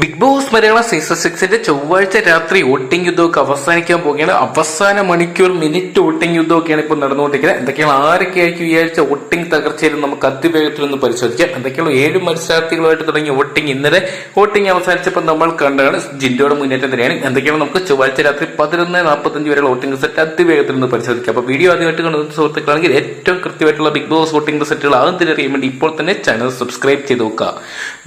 Big Boss Malayalam season സിക്സിന്റെ ചൊവ്വാഴ്ച രാത്രി വോട്ടിംഗ് യുദ്ധമൊക്കെ അവസാനിക്കാൻ പോവുകയാണ്. അവസാന മണിക്കൂർ മിനിറ്റ് വോട്ടിംഗ് യുദ്ധമൊക്കെയാണ് ഇപ്പോൾ നടന്നുകൊണ്ടിരിക്കുന്നത്. എന്തൊക്കെയാണ് ആരൊക്കെയായിരിക്കും ഈ ആഴ്ച വോട്ടിംഗ് തകർച്ചയിൽ നമുക്ക് അതിവേഗത്തിൽ ഒന്ന് പരിശോധിക്കാം. എന്തൊക്കെയാണ് ഏഴ് മത്സരാർത്ഥികളുമായിട്ട് തുടങ്ങിയ വോട്ടിംഗ് ഇന്നലെ. വോട്ടിംഗ് അവസാനിച്ചപ്പോൾ നമ്മൾ കണ്ടതാണ് ജിൻഡോയുടെ മുന്നേറ്റം തന്നെയാണ്. എന്തൊക്കെയാണ് നമുക്ക് ചൊവ്വാഴ്ച രാത്രി പതിനൊന്ന് നാൽപ്പത്തഞ്ച് വരെയുള്ള വോട്ടിംഗ് സെറ്റ് അതിവേഗത്തിൽ ഒന്ന് പരിശോധിക്കാം. അപ്പോൾ വീഡിയോ ആദ്യമായിട്ട് കണ്ടുവന്ന സുഹൃത്തുക്കളാണെങ്കിൽ ഏറ്റവും കൃത്യമായിട്ടുള്ള ബിഗ് ബോസ് വോട്ടിംഗ് സെറ്റുകൾ ആദ്യം തിരിച്ചറിയാൻ വേണ്ടി ഇപ്പോൾ തന്നെ ചാനൽ സബ്സ്ക്രൈബ് ചെയ്ത് നോക്കുക.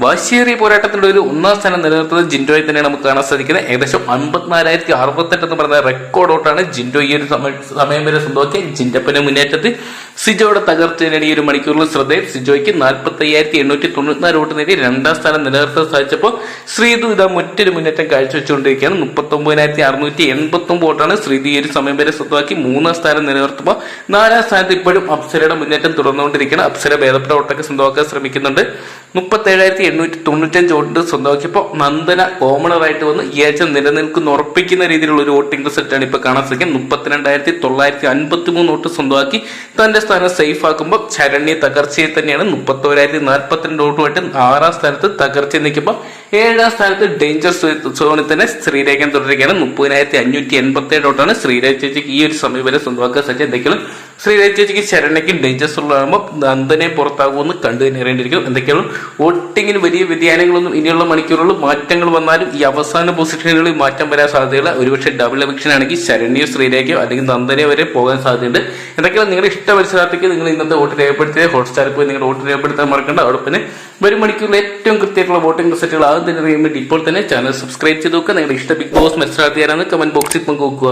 വാശിയേറിയ പോരാട്ടത്തിന്റെ ഒരു ഒന്നാം സ്ഥാനം നിലനിർത്തുന്നത്. ജിൻഡോയെ തന്നെയാണ് നമുക്ക് കാണാൻ സാധിക്കുന്നത്. ഏകദേശം അമ്പത്തിനാലായിരത്തി അറുപത്തെട്ട് എന്ന് പറയുന്ന റെക്കോർഡ് ഔട്ടാണ് ജിൻഡോ ഈ ഒരു സമയ- വരെ സ്വന്തമാക്കി ജിൻഡപ്പന്റെ മുന്നേറ്റത്തിൽ. സിജോയുടെ തകർച്ചയാണ് ഈ ഒരു മണിക്കൂറിൽ ശ്രദ്ധയിൽ സിജോയ്ക്ക് നാൽപ്പത്തി അയ്യായിരത്തി എണ്ണൂറ്റി തൊണ്ണൂറ്റിനാല് വോട്ട് നേടി രണ്ടാം സ്ഥാനം നിലനിർത്താൻ സാധിച്ചപ്പോൾ ശ്രീതു ഇതാ മറ്റൊരു മുന്നേറ്റം കാഴ്ചവെച്ചുകൊണ്ടിരിക്കുകയാണ്. മുപ്പത്തി ഒമ്പതിനായിരത്തി അറുന്നൂറ്റി എൺപത്തി ഒമ്പത് വോട്ടാണ് ശ്രീതു ഈ ഒരു സമയം വരെ സ്വന്തമാക്കി മൂന്നാം സ്ഥാനം നിലനിർത്തുമ്പോൾ നാലാം സ്ഥാനത്ത് ഇപ്പോഴും അപ്സരയുടെ മുന്നേറ്റം തുടർന്നുകൊണ്ടിരിക്കുകയാണ്. അപ്സര ഭേദപ്പെട്ട വോട്ടൊക്കെ സ്വന്തമാക്കാൻ ശ്രമിക്കുന്നുണ്ട്. മുപ്പത്തി ഏഴായിരത്തി എണ്ണൂറ്റി തൊണ്ണൂറ്റഞ്ച് വോട്ട് സ്വന്തമാക്കിയപ്പോൾ നന്ദന കോമണറായിട്ട് വന്ന് ആഴ്ച നിലനിൽക്കുന്ന ഉറപ്പിക്കുന്ന രീതിയിലുള്ള ഒരു വോട്ടിംഗ് റിസൾട്ടാണ് ഇപ്പൊ കാണാൻ സാധിക്കുന്നത്. മുപ്പത്തിരണ്ടായിരത്തി തൊള്ളായിരത്തി അൻപത്തി മൂന്ന് വോട്ട് സ്വന്തമാക്കി തന്റെ സ്ഥാനം സേഫ് ആക്കുമ്പോൾ ശരണ്യ തകർച്ചയെ തന്നെയാണ് മുപ്പത്തോരായിരത്തി നാൽപ്പത്തിരണ്ട് വോട്ടുമായിട്ട് ആറാം സ്ഥാനത്ത് തകർച്ച നിൽക്കുമ്പോൾ ഏഴാം സ്ഥാനത്ത് ഡേഞ്ചർ സോണിൽ തന്നെ ശ്രീരേഖൻ തുടരുകയാണ്. മുപ്പതിനായിരത്തി അഞ്ഞൂറ്റി എൺപത്തി ഏഴ് വോട്ടാണ് ശ്രീരേഖ ചേച്ചിക്ക് ഈ ഒരു സമയം വരെ സ്വന്തമാക്കാൻ സാധിച്ചത്. എന്തെങ്കിലും ശ്രീരേഖ ചേച്ചിക്ക് ശരണയ്ക്കും ഡേഞ്ചർ ഉള്ളതാകുമ്പോൾ നന്ദനെ പുറത്താകുമെന്ന് കണ്ടു തന്നെ അറിയേണ്ടിയിരിക്കും എന്തൊക്കെയാണ്? വോട്ടിങ്ങിന് വലിയ വ്യതിയാനങ്ങളൊന്നും ഇനിയുള്ള മണിക്കൂറുകളിൽ മാറ്റങ്ങൾ വന്നാലും ഈ അവസാന പൊസിഷനുകളിൽ മാറ്റം വരാൻ സാധ്യതയുള്ള ഒരുപക്ഷെ ഡബിൾ എവിക്ഷൻ ആണെങ്കിൽ ശരണ്യോ ശ്രീരേഖയോ അല്ലെങ്കിൽ നന്ദനെ വരെ പോകാൻ സാധ്യതയുണ്ട്. എന്തൊക്കെയാണ് നിങ്ങളുടെ ഇഷ്ട മത്സരാർത്ഥിക്ക് നിങ്ങൾ ഇന്നത്തെ വോട്ട് രേഖപ്പെടുത്തിയത്. ഹോട്ട്സ്റ്റാറിൽ പോയി നിങ്ങളുടെ വോട്ട് രേഖപ്പെടുത്താൻ മറക്കണ്ട. അതോടൊപ്പം വരും മണിക്കൂറിൽ ഏറ്റവും കൃത്യമായിട്ടുള്ള വോട്ടിംഗ് റിസൾട്ടുകൾ ആദ്യം തന്നെ അറിയാൻ വേണ്ടി ഇപ്പോൾ തന്നെ ചാനൽ സബ്സ്ക്രൈബ് ചെയ്ത് നോക്കുക. നിങ്ങളുടെ ഇഷ്ട ബിഗ് ബോസ് മത്സരാർത്ഥിയാരാണ് കമന്റ് ബോക്സിൽ പങ്കുവെക്കുക.